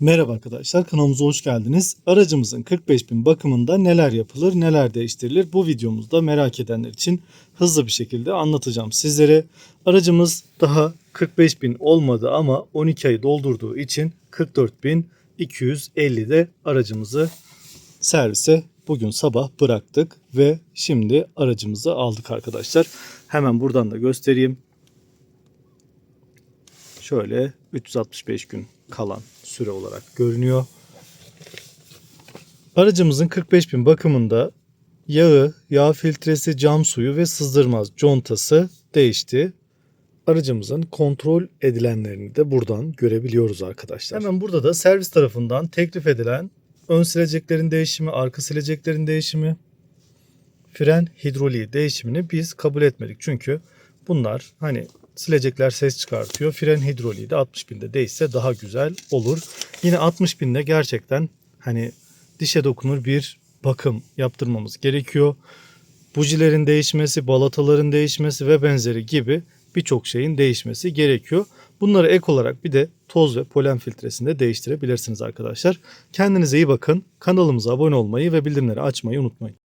Merhaba arkadaşlar kanalımıza hoş geldiniz. Aracımızın 45.000 bakımında neler yapılır neler değiştirilir bu videomuzda merak edenler için hızlı bir şekilde anlatacağım sizlere. Aracımız daha 45.000 olmadı ama 12 ayı doldurduğu için 44.250'de aracımızı servise bugün sabah bıraktık ve şimdi aracımızı aldık arkadaşlar. Hemen buradan da göstereyim. Şöyle 365 gün kalan süre olarak görünüyor. Aracımızın 45.000 bakımında yağı, yağ filtresi, cam suyu ve sızdırmaz contası değişti. Aracımızın kontrol edilenlerini de buradan görebiliyoruz arkadaşlar. Hemen burada da servis tarafından teklif edilen ön sileceklerin değişimi, arka sileceklerin değişimi, fren hidroliği değişimini biz kabul etmedik. Çünkü bunlar hani silecekler ses çıkartıyor. Fren hidroliği de 60 binde değişse daha güzel olur. Yine 60 binde gerçekten hani dişe dokunur bir bakım yaptırmamız gerekiyor. Bujilerin değişmesi, balataların değişmesi ve benzeri gibi birçok şeyin değişmesi gerekiyor. Bunları ek olarak bir de toz ve polen filtresini de değiştirebilirsiniz arkadaşlar. Kendinize iyi bakın. Kanalımıza abone olmayı ve bildirimleri açmayı unutmayın.